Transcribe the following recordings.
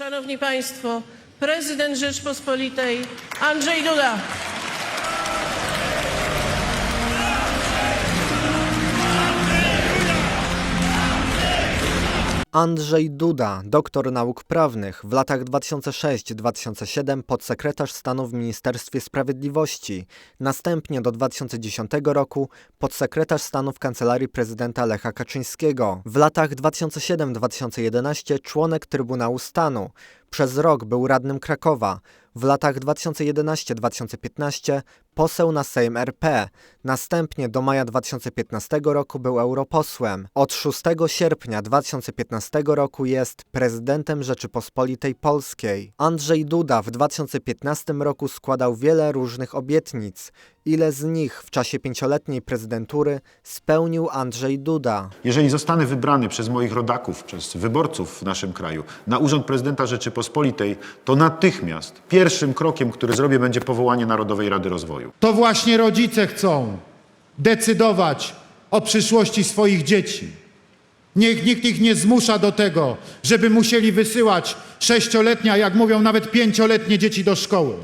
Szanowni Państwo, prezydent Rzeczpospolitej Andrzej Duda. Andrzej Duda, doktor nauk prawnych, w latach 2006-2007 podsekretarz stanu w Ministerstwie Sprawiedliwości, następnie do 2010 roku podsekretarz stanu w Kancelarii Prezydenta Lecha Kaczyńskiego. W latach 2007-2011 członek Trybunału Stanu. Przez rok był radnym Krakowa. W latach 2011-2015 poseł na Sejm RP. Następnie do maja 2015 roku był europosłem. Od 6 sierpnia 2015 roku jest prezydentem Rzeczypospolitej Polskiej. Andrzej Duda w 2015 roku składał wiele różnych obietnic. Ile z nich w czasie pięcioletniej prezydentury spełnił Andrzej Duda? Jeżeli zostanę wybrany przez moich rodaków, przez wyborców w naszym kraju na urząd prezydenta Rzeczypospolitej, to natychmiast pierwszym krokiem, który zrobię, będzie powołanie Narodowej Rady Rozwoju. To właśnie rodzice chcą decydować o przyszłości swoich dzieci. Niech nikt ich nie zmusza do tego, żeby musieli wysyłać sześcioletnie, a jak mówią nawet pięcioletnie dzieci do szkoły.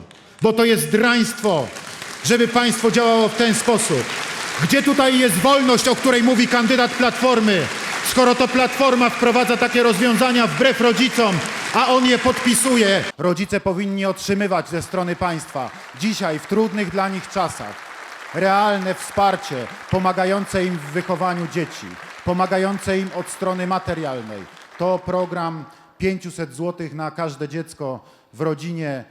Bo to jest draństwo, żeby państwo działało w ten sposób. Gdzie tutaj jest wolność, o której mówi kandydat Platformy, skoro to Platforma wprowadza takie rozwiązania wbrew rodzicom, a on je podpisuje? Rodzice powinni otrzymywać ze strony państwa dzisiaj w trudnych dla nich czasach realne wsparcie pomagające im w wychowaniu dzieci, pomagające im od strony materialnej. To program 500 zł na każde dziecko w rodzinie,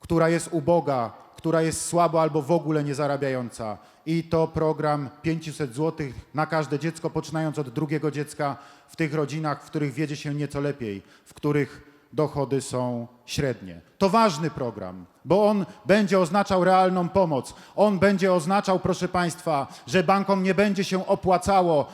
która jest uboga, która jest słabo albo w ogóle nie zarabiająca. I to program 500 zł na każde dziecko, poczynając od drugiego dziecka w tych rodzinach, w których wiedzie się nieco lepiej, w których dochody są średnie. To ważny program, bo on będzie oznaczał realną pomoc. On będzie oznaczał, proszę Państwa, że bankom nie będzie się opłacało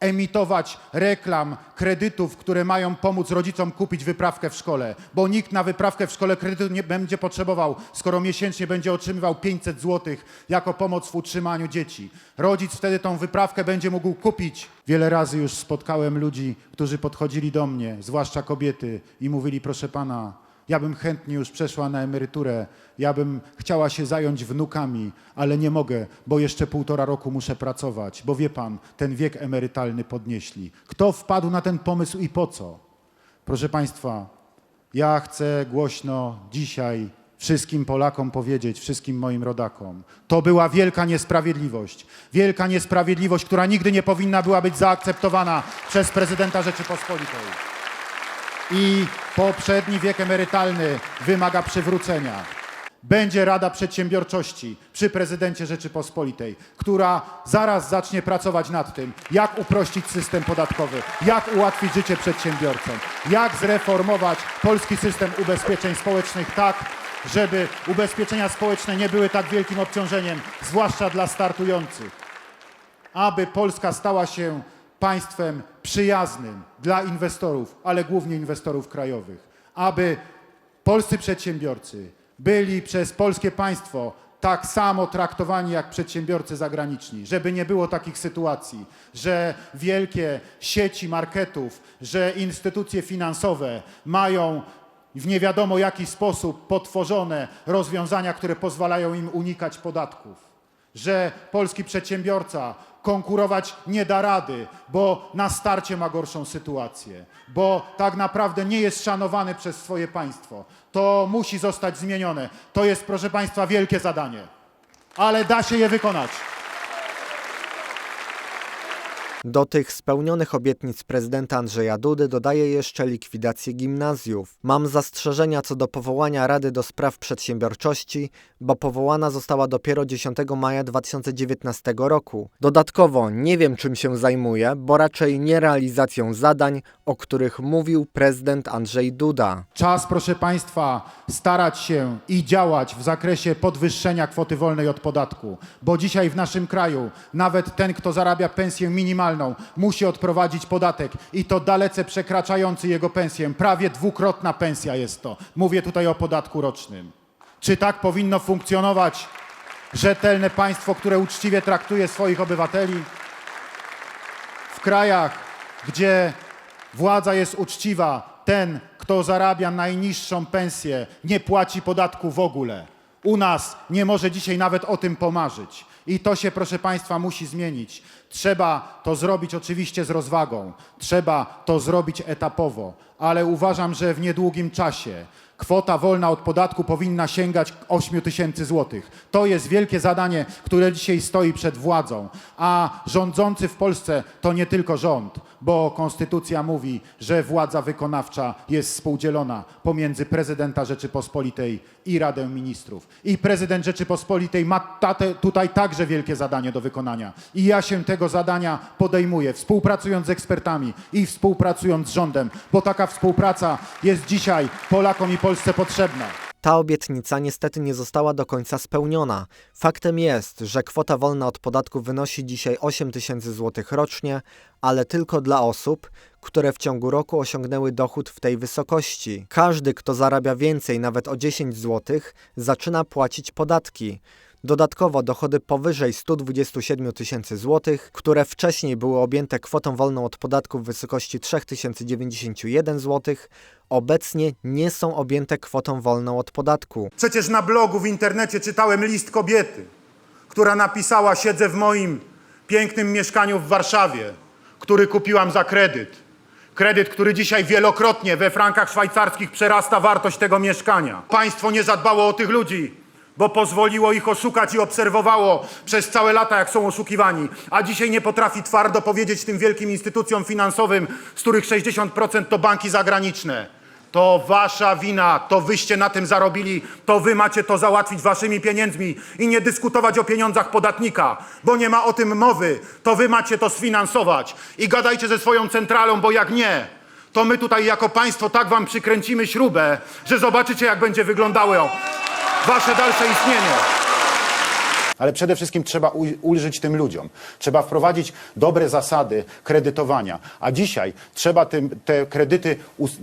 emitować reklam, kredytów, które mają pomóc rodzicom kupić wyprawkę w szkole, bo nikt na wyprawkę w szkole kredytu nie będzie potrzebował, skoro miesięcznie będzie otrzymywał 500 zł jako pomoc w utrzymaniu dzieci. Rodzic wtedy tą wyprawkę będzie mógł kupić. Wiele razy już spotkałem ludzi, którzy podchodzili do mnie, zwłaszcza kobiety, i mówili: Proszę pana, ja bym chętnie już przeszła na emeryturę, ja bym chciała się zająć wnukami, ale nie mogę, bo jeszcze półtora roku muszę pracować, bo wie pan, ten wiek emerytalny podnieśli. Kto wpadł na ten pomysł i po co? Proszę państwa, ja chcę głośno dzisiaj wszystkim Polakom powiedzieć, wszystkim moim rodakom, to była wielka niesprawiedliwość. Wielka niesprawiedliwość, która nigdy nie powinna była być zaakceptowana przez prezydenta Rzeczypospolitej i poprzedni wiek emerytalny wymaga przywrócenia. Będzie Rada Przedsiębiorczości przy prezydencie Rzeczypospolitej, która zaraz zacznie pracować nad tym, jak uprościć system podatkowy, jak ułatwić życie przedsiębiorcom, jak zreformować polski system ubezpieczeń społecznych tak, żeby ubezpieczenia społeczne nie były tak wielkim obciążeniem, zwłaszcza dla startujących aby Polska stała się państwem przyjaznym dla inwestorów, ale głównie inwestorów krajowych, aby polscy przedsiębiorcy byli przez polskie państwo tak samo traktowani jak przedsiębiorcy zagraniczni, żeby nie było takich sytuacji, że wielkie sieci marketów, że instytucje finansowe mają w nie wiadomo jaki sposób potworzone rozwiązania, które pozwalają im unikać podatków że polski przedsiębiorca konkurować nie da rady, bo na starcie ma gorszą sytuację, bo tak naprawdę nie jest szanowany przez swoje państwo. To musi zostać zmienione. To jest, proszę Państwa, wielkie zadanie, ale da się je wykonać. Do tych spełnionych obietnic prezydenta Andrzeja Dudy dodaje jeszcze likwidację gimnazjów. Mam zastrzeżenia co do powołania Rady do Spraw Przedsiębiorczości, bo powołana została dopiero 10 maja 2019 roku. Dodatkowo nie wiem czym się zajmuje, bo raczej nie realizacją zadań, o których mówił prezydent Andrzej Duda. Czas, proszę Państwa, starać się i działać w zakresie podwyższenia kwoty wolnej od podatku, bo dzisiaj w naszym kraju nawet ten, kto zarabia pensję minimalną, musi odprowadzić podatek i to dalece przekraczający jego pensję. Prawie dwukrotna pensja jest to. Mówię tutaj o podatku rocznym. Czy tak powinno funkcjonować rzetelne państwo, które uczciwie traktuje swoich obywateli? w krajach, gdzie władza jest uczciwa, ten, kto zarabia najniższą pensję, nie płaci podatku w ogóle. U nas nie może dzisiaj nawet o tym pomarzyć. I to się, proszę Państwa, musi zmienić. Trzeba to zrobić oczywiście z rozwagą, trzeba to zrobić etapowo, ale uważam, że w niedługim czasie kwota wolna od podatku powinna sięgać 8 tysięcy złotych. To jest wielkie zadanie, które dzisiaj stoi przed władzą. A rządzący w Polsce to nie tylko rząd, bo konstytucja mówi, że władza wykonawcza jest współdzielona pomiędzy prezydenta Rzeczypospolitej i Radę Ministrów. I prezydent Rzeczypospolitej ma tate, tutaj także wielkie zadanie do wykonania. I ja się tego zadania podejmuję, współpracując z ekspertami i współpracując z rządem, bo taka współpraca jest dzisiaj Polakom i Polsce potrzebna. Ta obietnica niestety nie została do końca spełniona. Faktem jest, że kwota wolna od podatku wynosi dzisiaj 8 tysięcy złotych rocznie, ale tylko dla osób, które w ciągu roku osiągnęły dochód w tej wysokości. Każdy, kto zarabia więcej, nawet o 10 złotych, zaczyna płacić podatki. Dodatkowo dochody powyżej 127 tysięcy złotych, które wcześniej były objęte kwotą wolną od podatku w wysokości 3091 zł, obecnie nie są objęte kwotą wolną od podatku. Przecież na blogu w internecie czytałem list kobiety, która napisała: Siedzę w moim pięknym mieszkaniu w Warszawie, który kupiłam za kredyt. Kredyt, który dzisiaj wielokrotnie we frankach szwajcarskich przerasta wartość tego mieszkania. Państwo nie zadbało o tych ludzi, bo pozwoliło ich oszukać i obserwowało przez całe lata, jak są oszukiwani. A dzisiaj nie potrafi twardo powiedzieć tym wielkim instytucjom finansowym, z których 60% to banki zagraniczne. To wasza wina, to wyście na tym zarobili, to wy macie to załatwić waszymi pieniędzmi i nie dyskutować o pieniądzach podatnika, bo nie ma o tym mowy. To wy macie to sfinansować i gadajcie ze swoją centralą, bo jak nie, to my tutaj jako państwo tak wam przykręcimy śrubę, że zobaczycie jak będzie wyglądało wasze dalsze istnienie. Ale przede wszystkim trzeba ulżyć tym ludziom. Trzeba wprowadzić dobre zasady kredytowania. A dzisiaj trzeba tym, te kredyty us-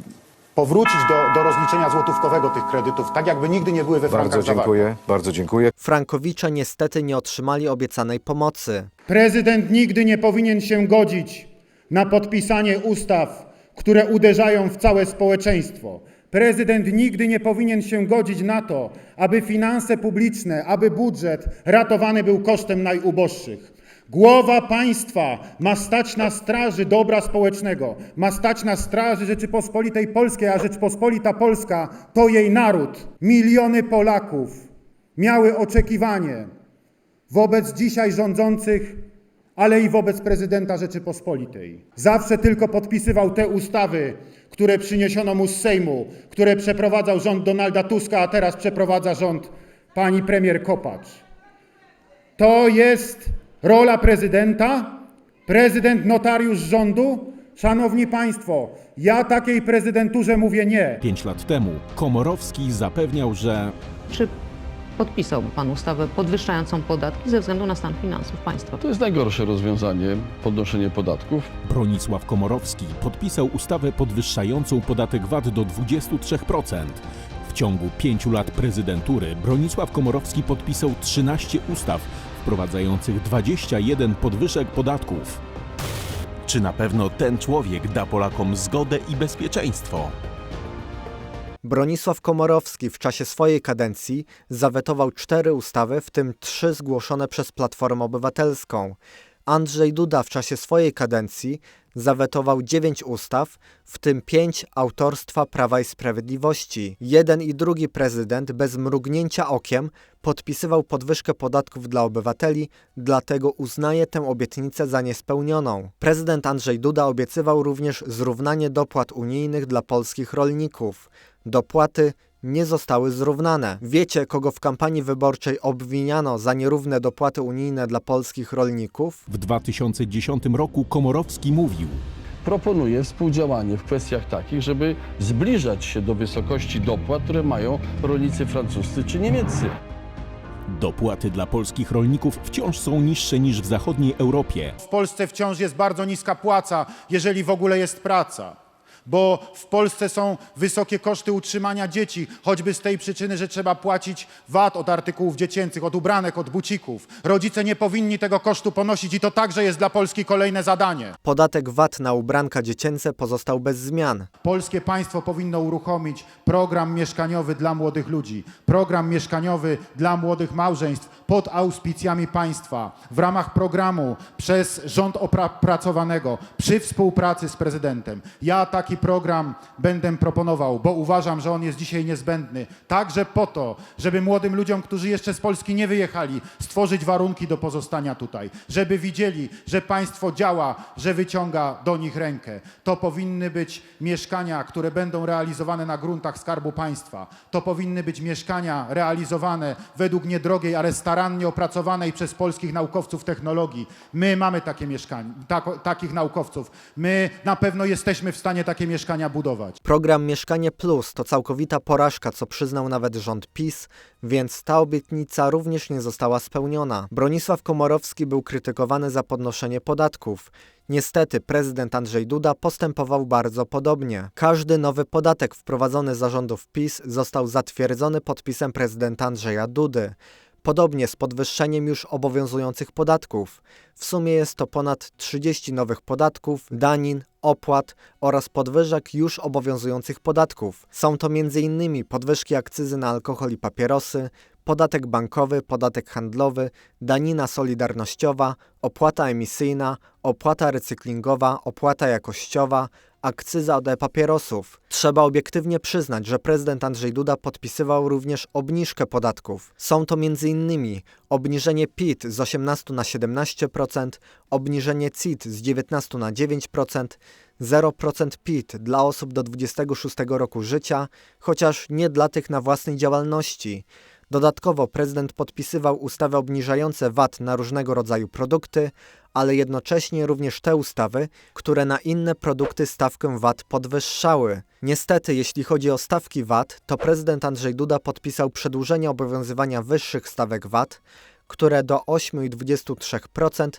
powrócić do, do rozliczenia złotówkowego tych kredytów, tak jakby nigdy nie były we frankach Bardzo zawarte. dziękuję, bardzo dziękuję. Frankowicze niestety nie otrzymali obiecanej pomocy. Prezydent nigdy nie powinien się godzić na podpisanie ustaw, które uderzają w całe społeczeństwo. Prezydent nigdy nie powinien się godzić na to, aby finanse publiczne, aby budżet ratowany był kosztem najuboższych. Głowa państwa ma stać na straży dobra społecznego, ma stać na straży Rzeczypospolitej Polskiej, a Rzeczpospolita Polska to jej naród. Miliony Polaków miały oczekiwanie, wobec dzisiaj rządzących, ale i wobec prezydenta Rzeczypospolitej. Zawsze tylko podpisywał te ustawy, które przyniesiono mu z Sejmu, które przeprowadzał rząd Donalda Tuska, a teraz przeprowadza rząd pani premier Kopacz. To jest rola prezydenta, prezydent notariusz rządu. Szanowni Państwo, ja takiej prezydenturze mówię nie. Pięć lat temu Komorowski zapewniał, że Czy podpisałby Pan ustawę podwyższającą podatki ze względu na stan finansów państwa? To jest najgorsze rozwiązanie, podnoszenie podatków. Bronisław Komorowski podpisał ustawę podwyższającą podatek VAT do 23%. W ciągu pięciu lat prezydentury Bronisław Komorowski podpisał 13 ustaw wprowadzających 21 podwyżek podatków. Czy na pewno ten człowiek da Polakom zgodę i bezpieczeństwo? Bronisław Komorowski w czasie swojej kadencji zawetował cztery ustawy, w tym trzy zgłoszone przez Platformę Obywatelską. Andrzej Duda w czasie swojej kadencji zawetował dziewięć ustaw, w tym pięć autorstwa Prawa i Sprawiedliwości. Jeden i drugi prezydent bez mrugnięcia okiem podpisywał podwyżkę podatków dla obywateli, dlatego uznaje tę obietnicę za niespełnioną. Prezydent Andrzej Duda obiecywał również zrównanie dopłat unijnych dla polskich rolników. Dopłaty nie zostały zrównane. Wiecie, kogo w kampanii wyborczej obwiniano za nierówne dopłaty unijne dla polskich rolników? W 2010 roku Komorowski mówił: Proponuję współdziałanie w kwestiach takich, żeby zbliżać się do wysokości dopłat, które mają rolnicy francuscy czy niemieccy. Dopłaty dla polskich rolników wciąż są niższe niż w zachodniej Europie. W Polsce wciąż jest bardzo niska płaca, jeżeli w ogóle jest praca. Bo w Polsce są wysokie koszty utrzymania dzieci, choćby z tej przyczyny, że trzeba płacić VAT od artykułów dziecięcych, od ubranek, od bucików. Rodzice nie powinni tego kosztu ponosić i to także jest dla Polski kolejne zadanie. Podatek VAT na ubranka dziecięce pozostał bez zmian. Polskie państwo powinno uruchomić program mieszkaniowy dla młodych ludzi, program mieszkaniowy dla młodych małżeństw pod auspicjami państwa, w ramach programu przez rząd opracowanego przy współpracy z prezydentem. Ja taki program będę proponował, bo uważam, że on jest dzisiaj niezbędny, także po to, żeby młodym ludziom, którzy jeszcze z Polski nie wyjechali, stworzyć warunki do pozostania tutaj, żeby widzieli, że państwo działa, że wyciąga do nich rękę. To powinny być mieszkania, które będą realizowane na gruntach Skarbu Państwa. To powinny być mieszkania realizowane według niedrogiej, ale starannie opracowanej przez polskich naukowców technologii. My mamy takie mieszkania, tako- takich naukowców. My na pewno jesteśmy w stanie takie mieszkania budować. Program Mieszkanie Plus to całkowita porażka, co przyznał nawet rząd PiS, więc ta obietnica również nie została spełniona. Bronisław Komorowski był krytykowany za podnoszenie podatków. Niestety prezydent Andrzej Duda postępował bardzo podobnie. Każdy nowy podatek wprowadzony za rządów PiS został zatwierdzony podpisem prezydenta Andrzeja Dudy. Podobnie z podwyższeniem już obowiązujących podatków. W sumie jest to ponad 30 nowych podatków, danin, opłat oraz podwyżek już obowiązujących podatków. Są to m.in. podwyżki akcyzy na alkohol i papierosy, podatek bankowy, podatek handlowy, danina solidarnościowa, opłata emisyjna, opłata recyklingowa, opłata jakościowa, akcyza od e-papierosów. Trzeba obiektywnie przyznać, że prezydent Andrzej Duda podpisywał również obniżkę podatków. Są to m.in. obniżenie PIT z 18 na 17%, obniżenie CIT z 19 na 9%, 0% PIT dla osób do 26 roku życia, chociaż nie dla tych na własnej działalności. Dodatkowo prezydent podpisywał ustawy obniżające VAT na różnego rodzaju produkty, ale jednocześnie również te ustawy, które na inne produkty stawkę VAT podwyższały. Niestety, jeśli chodzi o stawki VAT, to prezydent Andrzej Duda podpisał przedłużenie obowiązywania wyższych stawek VAT, które do 8,23%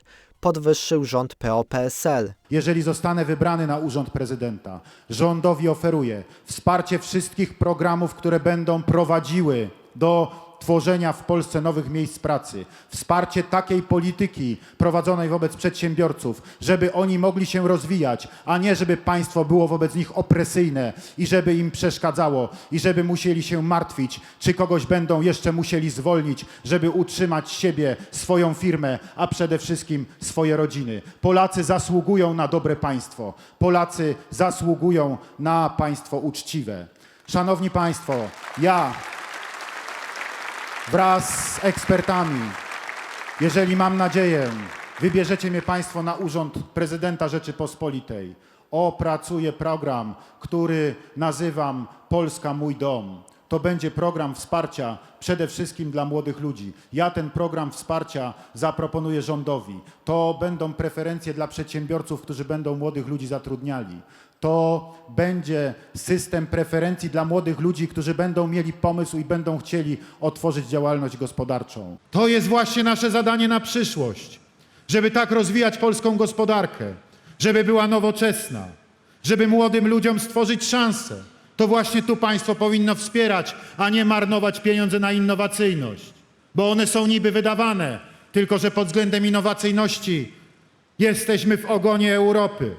podwyższył rząd PO-PSL. Jeżeli zostanę wybrany na urząd prezydenta, rządowi oferuję wsparcie wszystkich programów, które będą prowadziły do tworzenia w Polsce nowych miejsc pracy, wsparcie takiej polityki prowadzonej wobec przedsiębiorców, żeby oni mogli się rozwijać, a nie żeby państwo było wobec nich opresyjne i żeby im przeszkadzało i żeby musieli się martwić, czy kogoś będą jeszcze musieli zwolnić, żeby utrzymać siebie, swoją firmę, a przede wszystkim swoje rodziny. Polacy zasługują na dobre państwo. Polacy zasługują na państwo uczciwe. Szanowni Państwo, ja wraz z ekspertami, jeżeli mam nadzieję, wybierzecie mnie Państwo na urząd prezydenta Rzeczypospolitej, opracuję program, który nazywam Polska Mój Dom. To będzie program wsparcia przede wszystkim dla młodych ludzi. Ja ten program wsparcia zaproponuję rządowi. To będą preferencje dla przedsiębiorców, którzy będą młodych ludzi zatrudniali. To będzie system preferencji dla młodych ludzi, którzy będą mieli pomysł i będą chcieli otworzyć działalność gospodarczą. To jest właśnie nasze zadanie na przyszłość, żeby tak rozwijać polską gospodarkę, żeby była nowoczesna, żeby młodym ludziom stworzyć szansę. To właśnie tu państwo powinno wspierać, a nie marnować pieniądze na innowacyjność, bo one są niby wydawane, tylko że pod względem innowacyjności jesteśmy w ogonie Europy.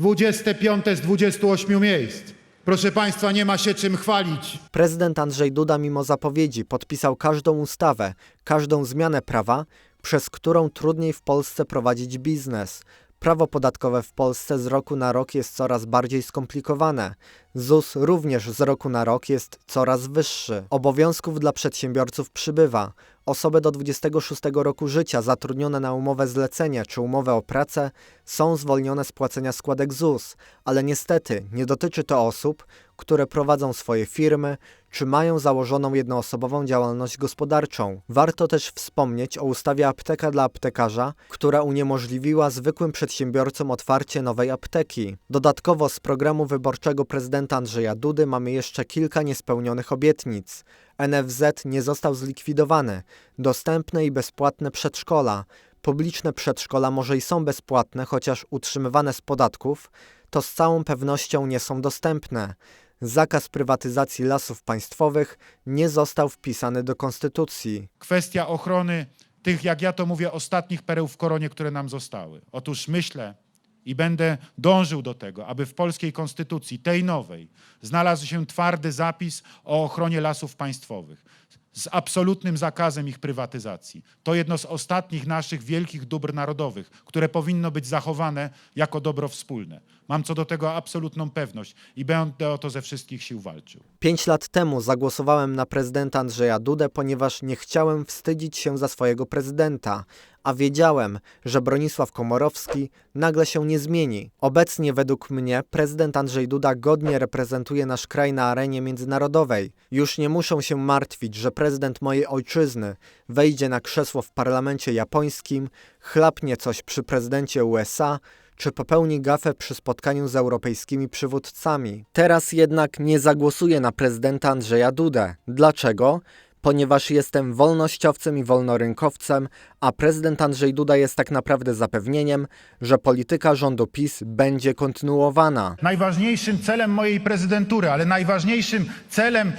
25 z 28 miejsc. Proszę Państwa, nie ma się czym chwalić. Prezydent Andrzej Duda mimo zapowiedzi podpisał każdą ustawę, każdą zmianę prawa, przez którą trudniej w Polsce prowadzić biznes. Prawo podatkowe w Polsce z roku na rok jest coraz bardziej skomplikowane. ZUS również z roku na rok jest coraz wyższy. Obowiązków dla przedsiębiorców przybywa. Osoby do 26 roku życia zatrudnione na umowę zlecenie czy umowę o pracę są zwolnione z płacenia składek ZUS, ale niestety nie dotyczy to osób, które prowadzą swoje firmy czy mają założoną jednoosobową działalność gospodarczą. Warto też wspomnieć o ustawie Apteka dla aptekarza, która uniemożliwiła zwykłym przedsiębiorcom otwarcie nowej apteki. Dodatkowo z programu wyborczego prezydenta Andrzeja Dudy mamy jeszcze kilka niespełnionych obietnic. NFZ nie został zlikwidowany, dostępne i bezpłatne przedszkola. Publiczne przedszkola może i są bezpłatne, chociaż utrzymywane z podatków, to z całą pewnością nie są dostępne. Zakaz prywatyzacji lasów państwowych nie został wpisany do konstytucji. kwestia ochrony tych, jak ja to mówię, ostatnich pereł w koronie, które nam zostały. Otóż myślę i będę dążył do tego, aby w polskiej konstytucji, tej nowej, znalazł się twardy zapis o ochronie lasów państwowych z absolutnym zakazem ich prywatyzacji. To jedno z ostatnich naszych wielkich dóbr narodowych, które powinno być zachowane jako dobro wspólne. Mam co do tego absolutną pewność i będę o to ze wszystkich sił walczył. Pięć lat temu zagłosowałem na prezydenta Andrzeja Dudę, ponieważ nie chciałem wstydzić się za swojego prezydenta, a wiedziałem, że Bronisław Komorowski nagle się nie zmieni. Obecnie według mnie prezydent Andrzej Duda godnie reprezentuje nasz kraj na arenie międzynarodowej. Już nie muszą się martwić, że prezydent mojej ojczyzny wejdzie na krzesło w parlamencie japońskim, chlapnie coś przy prezydencie USA, czy popełni gafę przy spotkaniu z europejskimi przywódcami. Teraz jednak nie zagłosuję na prezydenta Andrzeja Dudę. Dlaczego? Ponieważ jestem wolnościowcem i wolnorynkowcem, a prezydent Andrzej Duda jest tak naprawdę zapewnieniem, że polityka rządu PiS będzie kontynuowana. Najważniejszym celem mojej prezydentury, ale najważniejszym celem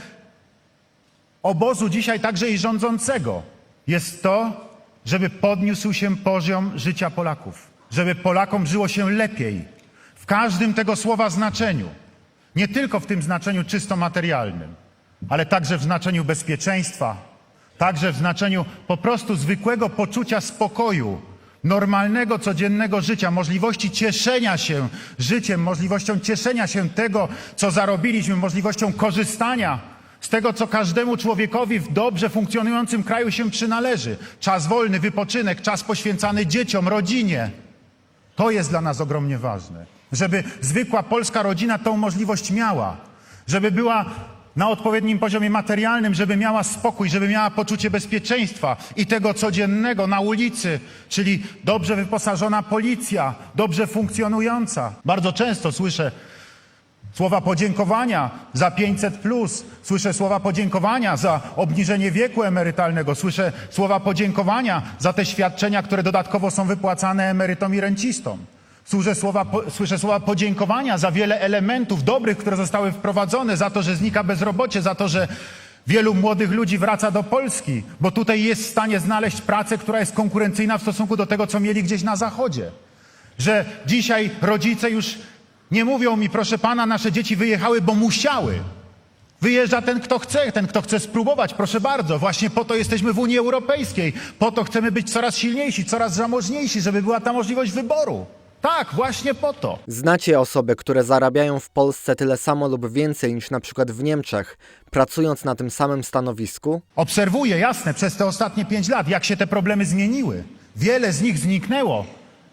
obozu dzisiaj także i rządzącego jest to, żeby podniósł się poziom życia Polaków, żeby Polakom żyło się lepiej w każdym tego słowa znaczeniu. Nie tylko w tym znaczeniu czysto materialnym, ale także w znaczeniu bezpieczeństwa, także w znaczeniu po prostu zwykłego poczucia spokoju, normalnego, codziennego życia, możliwości cieszenia się życiem, możliwością cieszenia się tego, co zarobiliśmy, możliwością korzystania z tego, co każdemu człowiekowi w dobrze funkcjonującym kraju się przynależy. Czas wolny, wypoczynek, czas poświęcany dzieciom, rodzinie. To jest dla nas ogromnie ważne. Żeby zwykła polska rodzina tą możliwość miała. Żeby była na odpowiednim poziomie materialnym, żeby miała spokój, żeby miała poczucie bezpieczeństwa i tego codziennego na ulicy, czyli dobrze wyposażona policja, dobrze funkcjonująca. Bardzo często słyszę Słowa podziękowania za 500, plus. słyszę słowa podziękowania za obniżenie wieku emerytalnego, słyszę słowa podziękowania za te świadczenia, które dodatkowo są wypłacane emerytom i rencistom. Słyszę słowa, słyszę słowa podziękowania za wiele elementów dobrych, które zostały wprowadzone, za to, że znika bezrobocie, za to, że wielu młodych ludzi wraca do Polski, bo tutaj jest w stanie znaleźć pracę, która jest konkurencyjna w stosunku do tego, co mieli gdzieś na zachodzie że dzisiaj rodzice już nie mówią mi, proszę pana, nasze dzieci wyjechały, bo musiały. Wyjeżdża ten, kto chce, ten, kto chce spróbować, proszę bardzo. Właśnie po to jesteśmy w Unii Europejskiej. Po to chcemy być coraz silniejsi, coraz zamożniejsi, żeby była ta możliwość wyboru. Tak, właśnie po to. Znacie osoby, które zarabiają w Polsce tyle samo lub więcej niż na przykład w Niemczech, pracując na tym samym stanowisku? Obserwuję, jasne, przez te ostatnie pięć lat, jak się te problemy zmieniły. Wiele z nich zniknęło,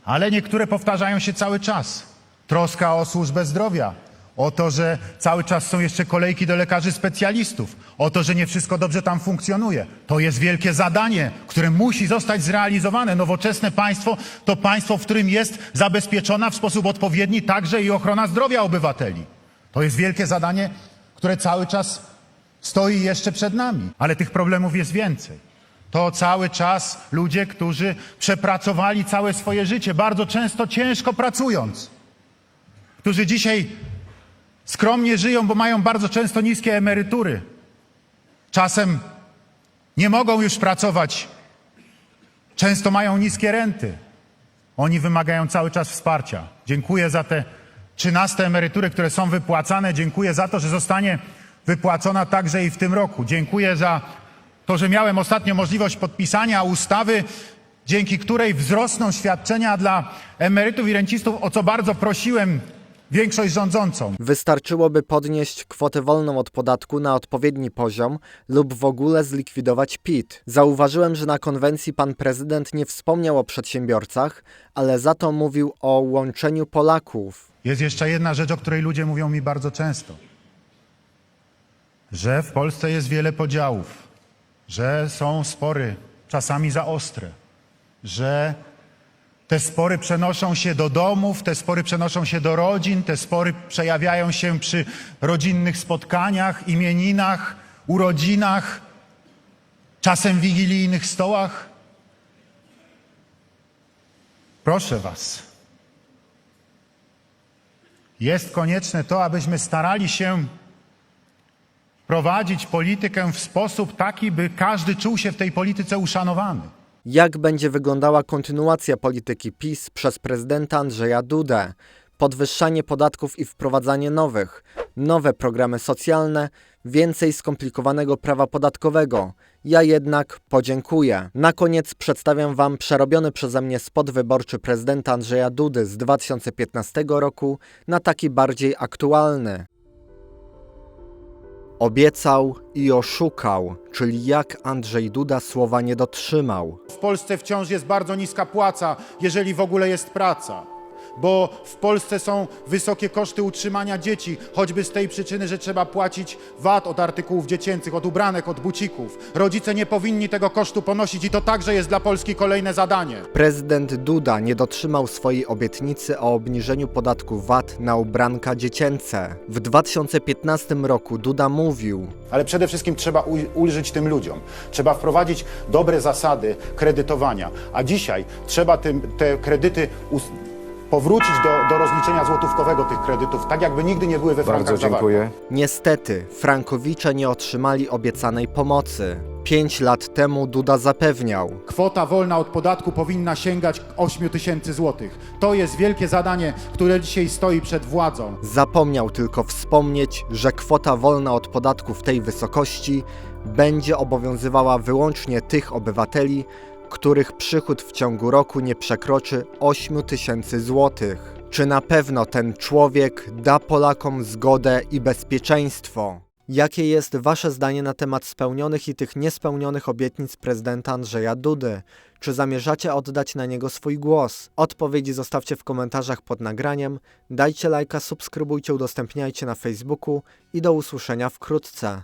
ale niektóre powtarzają się cały czas. Troska o służbę zdrowia, o to, że cały czas są jeszcze kolejki do lekarzy specjalistów, o to, że nie wszystko dobrze tam funkcjonuje. To jest wielkie zadanie, które musi zostać zrealizowane. Nowoczesne państwo to państwo, w którym jest zabezpieczona w sposób odpowiedni także i ochrona zdrowia obywateli. To jest wielkie zadanie, które cały czas stoi jeszcze przed nami, ale tych problemów jest więcej. To cały czas ludzie, którzy przepracowali całe swoje życie, bardzo często ciężko pracując, którzy dzisiaj skromnie żyją, bo mają bardzo często niskie emerytury. Czasem nie mogą już pracować, często mają niskie renty. Oni wymagają cały czas wsparcia. Dziękuję za te 13 emerytury, które są wypłacane. Dziękuję za to, że zostanie wypłacona także i w tym roku. Dziękuję za to, że miałem ostatnio możliwość podpisania ustawy, dzięki której wzrosną świadczenia dla emerytów i rencistów, o co bardzo prosiłem większość rządzącą. Wystarczyłoby podnieść kwotę wolną od podatku na odpowiedni poziom lub w ogóle zlikwidować PIT. Zauważyłem, że na konwencji pan prezydent nie wspomniał o przedsiębiorcach, ale za to mówił o łączeniu Polaków. Jest jeszcze jedna rzecz, o której ludzie mówią mi bardzo często. Że w Polsce jest wiele podziałów, że są spory, czasami za ostre, że te spory przenoszą się do domów, te spory przenoszą się do rodzin, te spory przejawiają się przy rodzinnych spotkaniach, imieninach, urodzinach, czasem wigilijnych stołach. Proszę Was. Jest konieczne to, abyśmy starali się prowadzić politykę w sposób taki, by każdy czuł się w tej polityce uszanowany. Jak będzie wyglądała kontynuacja polityki PiS przez prezydenta Andrzeja Dudę? Podwyższanie podatków i wprowadzanie nowych, nowe programy socjalne, więcej skomplikowanego prawa podatkowego. Ja jednak podziękuję. Na koniec przedstawiam Wam przerobiony przeze mnie spot wyborczy prezydenta Andrzeja Dudy z 2015 roku na taki bardziej aktualny. Obiecał i oszukał, czyli jak Andrzej Duda słowa nie dotrzymał. W Polsce wciąż jest bardzo niska płaca, jeżeli w ogóle jest praca. Bo w Polsce są wysokie koszty utrzymania dzieci, choćby z tej przyczyny, że trzeba płacić VAT od artykułów dziecięcych, od ubranek, od bucików. Rodzice nie powinni tego kosztu ponosić i to także jest dla Polski kolejne zadanie. Prezydent Duda nie dotrzymał swojej obietnicy o obniżeniu podatku VAT na ubranka dziecięce. W 2015 roku Duda mówił: Ale przede wszystkim trzeba ulżyć tym ludziom. Trzeba wprowadzić dobre zasady kredytowania. A dzisiaj trzeba tym, te kredyty powrócić do, do rozliczenia złotówkowego tych kredytów, tak jakby nigdy nie były we frankach Bardzo zawarte. dziękuję. Niestety, Frankowicze nie otrzymali obiecanej pomocy. Pięć lat temu Duda zapewniał: Kwota wolna od podatku powinna sięgać 8 tysięcy złotych. To jest wielkie zadanie, które dzisiaj stoi przed władzą. Zapomniał tylko wspomnieć, że kwota wolna od podatku w tej wysokości będzie obowiązywała wyłącznie tych obywateli, których przychód w ciągu roku nie przekroczy 8 tysięcy złotych. Czy na pewno ten człowiek da Polakom zgodę i bezpieczeństwo? Jakie jest Wasze zdanie na temat spełnionych i tych niespełnionych obietnic prezydenta Andrzeja Dudy? Czy zamierzacie oddać na niego swój głos? Odpowiedzi zostawcie w komentarzach pod nagraniem. Dajcie lajka, subskrybujcie, udostępniajcie na Facebooku i do usłyszenia wkrótce.